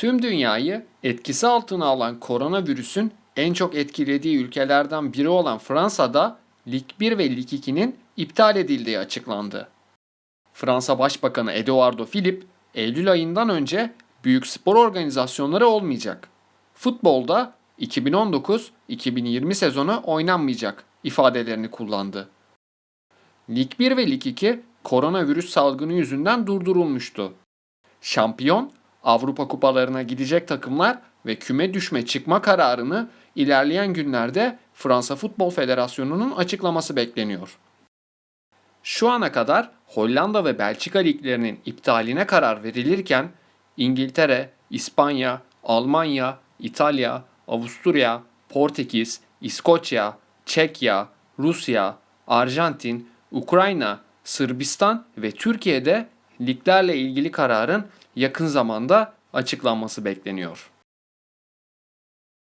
Tüm dünyayı etkisi altına alan koronavirüsün en çok etkilediği ülkelerden biri olan Fransa'da Lig 1 ve Lig 2'nin iptal edildiği açıklandı. Fransa Başbakanı Eduardo Philippe, Eylül ayından önce büyük spor organizasyonları olmayacak. Futbolda 2019-2020 sezonu oynanmayacak ifadelerini kullandı. Lig 1 ve Lig 2 koronavirüs salgını yüzünden durdurulmuştu. Şampiyon, Avrupa kupalarına gidecek takımlar ve küme düşme çıkma kararını ilerleyen günlerde Fransa Futbol Federasyonu'nun açıklaması bekleniyor. Şu ana kadar Hollanda ve Belçika liglerinin iptaline karar verilirken İngiltere, İspanya, Almanya, İtalya, Avusturya, Portekiz, İskoçya, Çekya, Rusya, Arjantin, Ukrayna, Sırbistan ve Türkiye'de liglerle ilgili kararın yakın zamanda açıklanması bekleniyor.